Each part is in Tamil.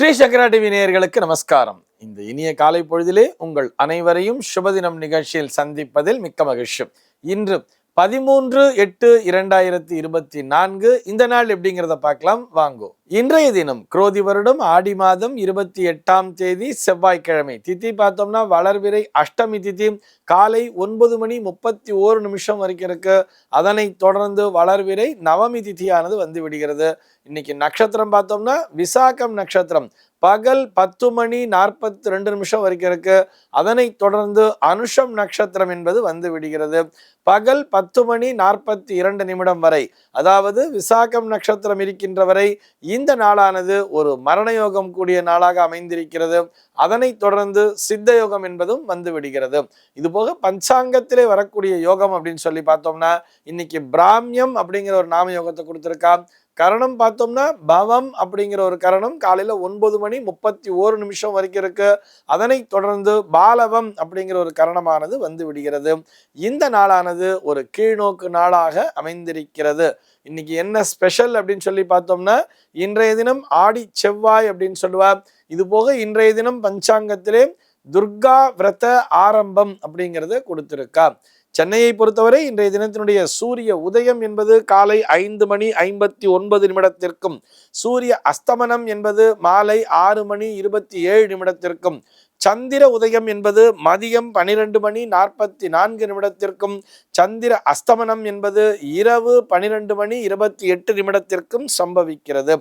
ஸ்ரீ சங்கரா டிவி நேயர்களுக்கு நமஸ்காரம். இந்த இனிய காலை பொழுதிலே உங்கள் அனைவரையும் சுபதினம் நிகழ்ச்சியில் சந்திப்பதில் மிக்க மகிழ்ச்சி. இன்று பதிமூன்று எட்டு இரண்டாயிரத்தி இருபத்தி நான்கு. இந்த நாள் எப்படிங்கிறத பார்க்கலாம். வாங்கோ. இன்றைய தினம் குரோதி வருடம் ஆடி மாதம் இருபத்தி எட்டாம் தேதி செவ்வாய்க்கிழமை. தித்தி பார்த்தோம்னா வளர்விரை அஷ்டமி திதி. காலை ஒன்பது மணி முப்பத்தி ஓரு நிமிஷம் வரைக்கும் இருக்கு. அதனை தொடர்ந்து வளர்விரை நவமி திதியானது வந்து விடுகிறது. இன்னைக்கு நட்சத்திரம் பார்த்தோம்னா விசாகம் நட்சத்திரம். பகல் பத்து மணி நாற்பத்தி ரெண்டு நிமிஷம் வரைக்கும் இருக்கு. அதனை தொடர்ந்து அனுஷம் நட்சத்திரம் என்பது வந்து விடுகிறது. பகல் பத்து மணி நாற்பத்தி இரண்டு நிமிடம் வரை அதாவது விசாகம் நட்சத்திரம் இருக்கின்ற வரை இந்த நாளானது ஒரு மரண யோகம் கூடிய நாளாக அமைந்திருக்கிறது. அதனைத் தொடர்ந்து சித்த யோகம் என்பதும் வந்து விடுகிறது. இது போக பஞ்சாங்கத்திலே வரக்கூடிய யோகம் அப்படின்னு சொல்லி பார்த்தோம்னா இன்னைக்கு பிராமியம் அப்படிங்கிற ஒரு நாம யோகத்தை கொடுத்துருக்கா கரணம் பார்த்தோம்னா பவம் அப்படிங்கிற ஒரு கரணம் காலையில் ஒன்பது மணி முப்பத்தி ஓரு நிமிஷம் வரைக்கும் இருக்கு. அதனை தொடர்ந்து பாலவம் அப்படிங்கிற ஒரு கரணமானது வந்து விடுகிறது. இந்த நாளானது ஒரு கீழ்நோக்கு நாளாக அமைந்திருக்கிறது. இன்னைக்கு என்ன ஸ்பெஷல் அப்படின்னு சொல்லி பார்த்தோம்னா இன்றைய தினம் ஆடி செவ்வாய் அப்படின்னு சொல்லுவா இது போக இன்றைய தினம் பஞ்சாங்கத்திலே துர்கா விரத ஆரம்பம் அப்படிங்கிறத கொடுத்திருக்கா. சென்னையை பொறுத்தவரை இன்றைய தினத்தினுடைய சூரிய உதயம் என்பது காலை ஐந்து மணி ஐம்பத்தி ஒன்பது நிமிடத்திற்கும் சூரிய அஸ்தமனம் என்பது மாலை ஆறு மணி இருபத்தி ஏழு நிமிடத்திற்கும் சந்திர உதயம் என்பது மதியம் பனிரெண்டு மணி நாற்பத்தி நான்கு நிமிடத்திற்கும் சந்திர அஸ்தமனம் என்பது இரவு பனிரெண்டு மணி இருபத்தி எட்டு நிமிடத்திற்கும் சம்பவிக்கிறது.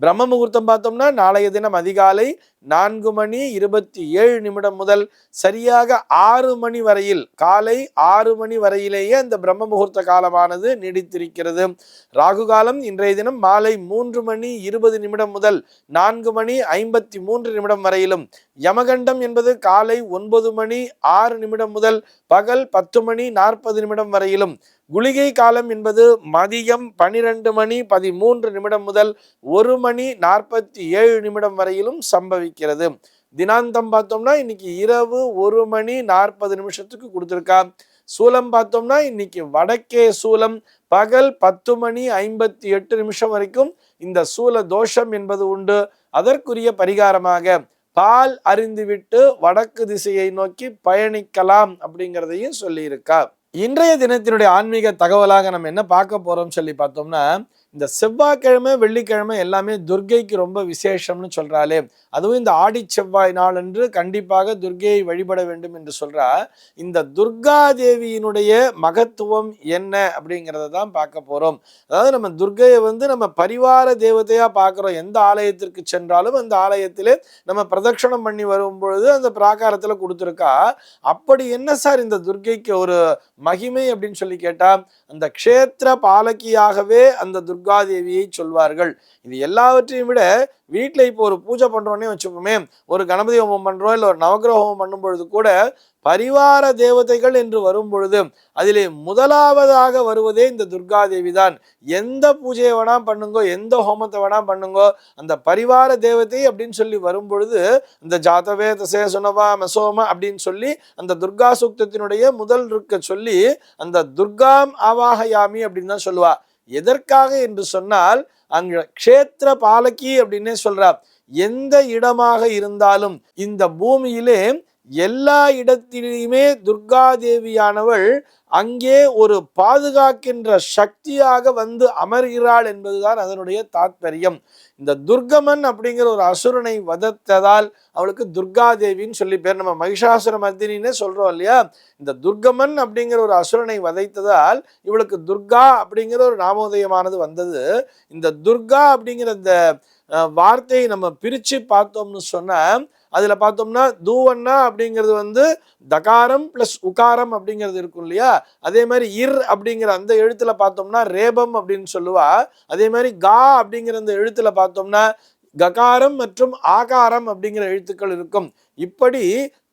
பிரம்ம முகூர்த்தம் பார்த்தோம்னா நாளைய தினம் அதிகாலை நான்கு மணி இருபத்தி ஏழு நிமிடம் முதல் சரியாக ஆறு மணி வரையில் காலை ஆறு மணி வரையிலேயே அந்த பிரம்ம முகூர்த்த காலமானது நீடித்திருக்கிறது. ராகு காலம் இன்றைய தினம் மாலை மூன்று மணி இருபது நிமிடம் முதல் நான்கு மணி ஐம்பத்தி மூன்று நிமிடம் வரையிலும். யமகண்டம் என்பது காலை ஒன்பது மணி ஆறு நிமிடம் முதல் பகல் பத்து மணி நாற்பது நிமிடம் வரையிலும். குளிகை காலம் என்பது மதியம் பனிரெண்டு மணி பதிமூன்று நிமிடம் முதல் ஒரு மணி நாற்பத்தி ஏழு நிமிடம் வரையிலும் சம்பவி அறிவிக்கிறது தினாந்தம் பார்த்தோம்னா இன்னைக்கு இரவு ஒரு மணி நாற்பது நிமிஷத்துக்கு கொடுத்துருக்கா. சூலம் பார்த்தோம்னா இன்னைக்கு வடக்கே சூலம். பகல் பத்து மணி ஐம்பத்தி எட்டு நிமிஷம் வரைக்கும் இந்த சூல தோஷம் என்பது உண்டு. அதற்குரிய பரிகாரமாக பால் அறிந்துவிட்டு வடக்கு திசையை நோக்கி பயணிக்கலாம் அப்படிங்கிறதையும் சொல்லியிருக்கா. இன்றைய தினத்தினுடைய ஆன்மீக தகவலாக நம்ம என்ன பார்க்க போறோம் சொல்லி பார்த்தோம்னா இந்த செவ்வாய்க்கிழமை வெள்ளிக்கிழமை எல்லாமே துர்கைக்கு ரொம்ப விசேஷம்னு சொல்கிறாளே அதுவும் இந்த ஆடி செவ்வாய் நாள் என்று கண்டிப்பாக துர்கையை வழிபட வேண்டும் என்று சொல்கிறா இந்த துர்கா தேவியினுடைய மகத்துவம் என்ன அப்படிங்கிறத தான் பார்க்க போகிறோம் அதாவது நம்ம துர்கையை வந்து நம்ம பரிவார தேவதையாக பார்க்குறோம். எந்த ஆலயத்திற்கு சென்றாலும் அந்த ஆலயத்திலே நம்ம பிரதட்சணம் பண்ணி வரும் பொழுது அந்த பிராகாரத்தில் கொடுத்துருக்கா. அப்படி என்ன சார் இந்த துர்கைக்கு ஒரு மகிமை அப்படின்னு சொல்லி கேட்டால் அந்த க்ஷேத்திர பாலக்கியாகவே அந்த துர்காதேவியை சொல்வார்கள். இது எல்லாவற்றையும் விட வீட்டில் இப்போ ஒரு பூஜை பண்ணுறோன்னே வச்சுப்போமே ஒரு கணபதி ஹோமம் பண்ணுறோம் இல்லை ஒரு நவகிரக ஹோமம் பண்ணும் பொழுது கூட பரிவார தேவதைகள் என்று வரும் பொழுது அதிலே முதலாவதாக வருவதே இந்த துர்காதேவி தான். எந்த பூஜையை வேணா பண்ணுங்கோ எந்த ஹோமத்தை வேணா பண்ணுங்கோ அந்த பரிவார தேவதை அப்படின்னு சொல்லி வரும் பொழுது இந்த ஜாதவே தசே சுனவா மெசோம அப்படின்னு சொல்லி அந்த துர்கா சூக்தத்தினுடைய முதல் இருக்க சொல்லி அந்த துர்காம் ஆவாகயாமி அப்படின்னு தான் சொல்லுவா. எதற்காக என்று சொன்னால் அங்க க்ஷேத்திர பாலகி அப்படின்னே சொல்றா எந்த இடமாக இருந்தாலும் இந்த பூமியிலே எல்லா இடத்திலையுமே துர்காதேவியானவள் அங்கே ஒரு பாதுகாக்கின்ற சக்தியாக வந்து அமர்கிறாள் என்பதுதான் அதனுடைய தாத்பரியம். இந்த துர்கமன் அப்படிங்கிற ஒரு அசுரனை வதத்ததால் அவளுக்கு துர்காதேவின்னு சொல்லி பேர். நம்ம மகிஷாசுர மர்தினின்னு சொல்றோம் இல்லையா? இந்த துர்கமன் அப்படிங்கிற ஒரு அசுரனை வதைத்ததால் இவளுக்கு துர்கா அப்படிங்கிற ஒரு நாமோதயமானது வந்தது. இந்த துர்கா அப்படிங்கிற இந்த வார்த்தையை நம்ம பிரித்து பார்த்தோம்னு சொன்னால் அதில் பார்த்தோம்னா தூவன்னா அப்படிங்கிறது வந்து தகாரம் ப்ளஸ் உகாரம் அப்படிங்கிறது இருக்கும் இல்லையா? அதே மாதிரி இர் அப்படிங்கிற அந்த எழுத்துல பார்த்தோம்னா ரேபம் அப்படின்னு சொல்லுவா. அதே மாதிரி கா அப்படிங்கிற அந்த எழுத்துல பார்த்தோம்னா ககாரம் மற்றும் ஆகாரம் அப்படிங்கிற எழுத்துக்கள் இருக்கும். இப்படி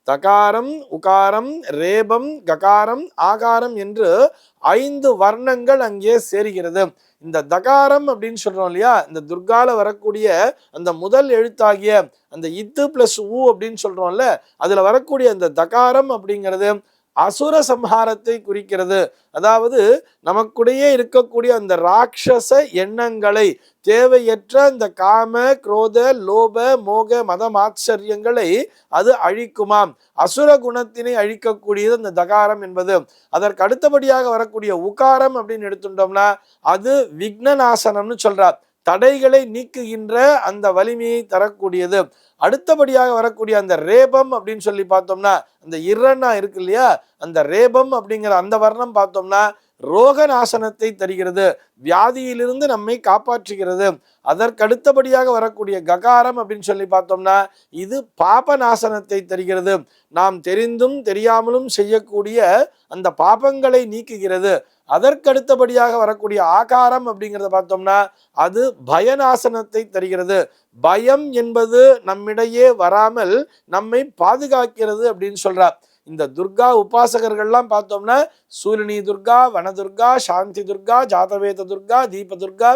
தகாரம் உகாரம் ரேபம் ககாரம் ஆகாரம் என்று ஐந்து வர்ணங்கள் அங்கே சேருகிறது. இந்த தகாரம் அப்படின்னு சொல்றோம் இல்லையா? இந்த துர்கால வரக்கூடிய அந்த முதல் எழுத்தாகிய அந்த இத்து பிளஸ் ஊ அப்படின்னு சொல்றோம்ல அதுல வரக்கூடிய அந்த தகாரம் அப்படிங்கிறது அசுர சம்ஹாரத்தை குறிக்கிறது. அதாவது நமக்குடையே இருக்கக்கூடிய அந்த ராட்சச எண்ணங்களை தேவையற்ற அந்த காம குரோத லோப மோக மதம் ஆச்சரியங்களை அது அழிக்குமாம். அசுர குணத்தினை அழிக்கக்கூடியது அந்த தகாரம் என்பது. அதற்கு அடுத்தபடியாக வரக்கூடிய உகாரம் அப்படின்னு எடுத்துட்டோம்னா அது விக்னநாசனம்னு சொல்றார். தடைகளை நீக்குகின்ற அந்த வலிமையை தரக்கூடியது. அடுத்தபடியாக வரக்கூடிய அந்த ரேபம் அப்படின்னு சொல்லி பார்த்தோம்னா அந்த இரண்ணா இருக்கு இல்லையா? அந்த ரேபம் அப்படிங்கிற அந்த வர்ணம் பார்த்தோம்னா ரோக நாசனத்தை தருகிறது. வியாதியிலிருந்து நம்மை காப்பாற்றுகிறது. அதற்கடுத்தபடியாக வரக்கூடிய ககாரம் அப்படின்னு சொல்லி பார்த்தோம்னா இது பாப நாசனத்தை தருகிறது. நாம் தெரிந்தும் தெரியாமலும் செய்யக்கூடிய அந்த பாபங்களை நீக்குகிறது. அதற்கடுத்தபடியாக வரக்கூடிய ஆகாரம் அப்படிங்கிறத பார்த்தோம்னா அது பயநாசனத்தை தருகிறது. பயம் என்பது நம்மிடையே வராமல் நம்மை பாதுகாக்கிறது அப்படின்னு சொல்றார். இந்த துர்கா உபாசகர்கள்லாம் பார்த்தோம்னா சூரியனி துர்கா வனதுர்கா சாந்தி துர்கா ஜாதவேத துர்கா தீப துர்கா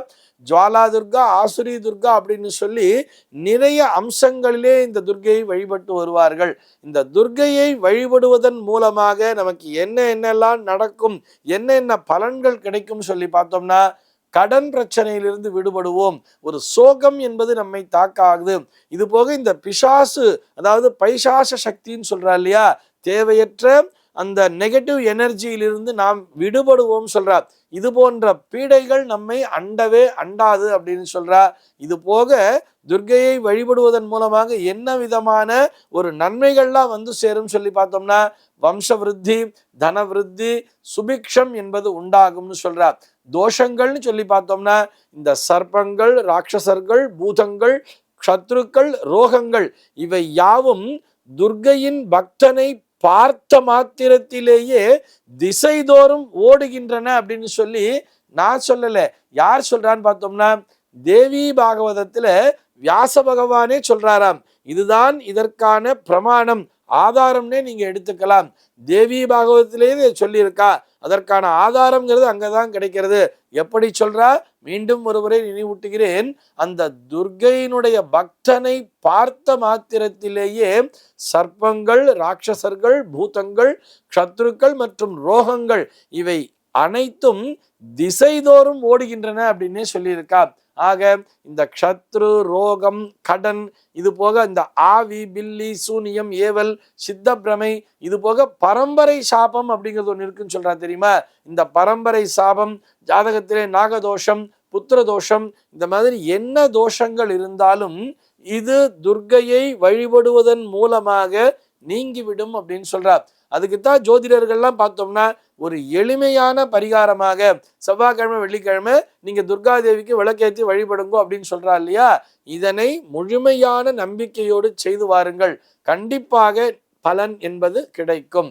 ஜுவாலா துர்கா ஆசுரி துர்கா அப்படின்னு சொல்லி நிறைய அம்சங்களிலே இந்த துர்கையை வழிபட்டு வருவார்கள். இந்த துர்கையை வழிபடுவதன் மூலமாக நமக்கு என்ன என்னெல்லாம் நடக்கும் என்னென்ன பலன்கள் கிடைக்கும் சொல்லி பார்த்தோம்னா கடன் பிரச்சனையிலிருந்து விடுபடுவோம். ஒரு சோகம் என்பது நம்மை தாக்காகுது இது போக இந்த பிசாசு அதாவது பைசாச சக்தின்னு சொல்றா இல்லையா? தேவையற்ற அந்த நெகட்டிவ் எனர்ஜியிலிருந்து நாம் விடுபடுவோம் சொல்றார். இது போன்ற பீடைகள் நம்மை அண்டவே அண்டாது அப்படின்னு சொல்கிறார் இது போக துர்கையை வழிபடுவதன் மூலமாக என்ன விதமான ஒரு நன்மைகள்லாம் வந்து சேரும் சொல்லி பார்த்தோம்னா வம்ச விருத்தி தன விருத்தி சுபிக்ஷம் என்பது உண்டாகும்னு சொல்றார். தோஷங்கள்னு சொல்லி பார்த்தோம்னா இந்த சர்ப்பங்கள் ராட்சசர்கள் பூதங்கள் சத்ருக்கள் ரோகங்கள் இவை யாவும் துர்கையின் பக்தனை பார்த்த மாத்திரத்திலேயே திசைதோறும் ஓடுகின்றன அப்படின்னு சொல்லி நான் சொல்லலை. யார் சொல்றான்னு பார்த்தோம்னா தேவி பாகவதத்துல வியாச பகவானே சொல்றாராம். இதுதான் இதற்கான பிரமாணம். ஆதாரம்னே நீங்கள் எடுத்துக்கலாம். தேவி பாகவத்திலேயே இதை சொல்லியிருக்கா. அதற்கான ஆதாரங்கிறது அங்கே தான் கிடைக்கிறது. எப்படி சொல்றா? மீண்டும் ஒருமுறை நினைவூட்டுகிறேன். அந்த துர்கையினுடைய பக்தனை பார்த்த மாத்திரத்திலேயே சர்ப்பங்கள் ராட்சசர்கள் பூதங்கள் சத்ருக்கள் மற்றும் ரோகங்கள் இவை அனைத்தும் திசைதோறும் ஓடுகின்றன அப்படின்னே சொல்லியிருக்கா. ஆக இந்த க்ஷத்ரு ரோகம் கடன் இது போக இந்த ஆவி பில்லி சூனியம் ஏவல் சித்தப்பிரமை இது போக பரம்பரை சாபம் அப்படிங்கிறது ஒன்று இருக்குன்னு சொல்கிறா தெரியுமா? இந்த பரம்பரை சாபம் ஜாதகத்திலே நாகதோஷம் புத்திர தோஷம் இந்த மாதிரி என்ன தோஷங்கள் இருந்தாலும் இது துர்கையை வழிபடுவதன் மூலமாக நீங்கிவிடும் அப்படின்னு சொல்றார். அதுக்குத்தான் ஜோதிடர்கள்லாம் பார்த்தோம்னா ஒரு எளிமையான பரிகாரமாக செவ்வாய்க்கிழமை வெள்ளிக்கிழமை நீங்க துர்காதேவிக்கு விளக்கேற்றி வழிபடுங்கோ அப்படின்னு சொல்றா இல்லையா? இதனை முழுமையான நம்பிக்கையோடு செய்து வாருங்கள். கண்டிப்பாக பலன் என்பது கிடைக்கும்.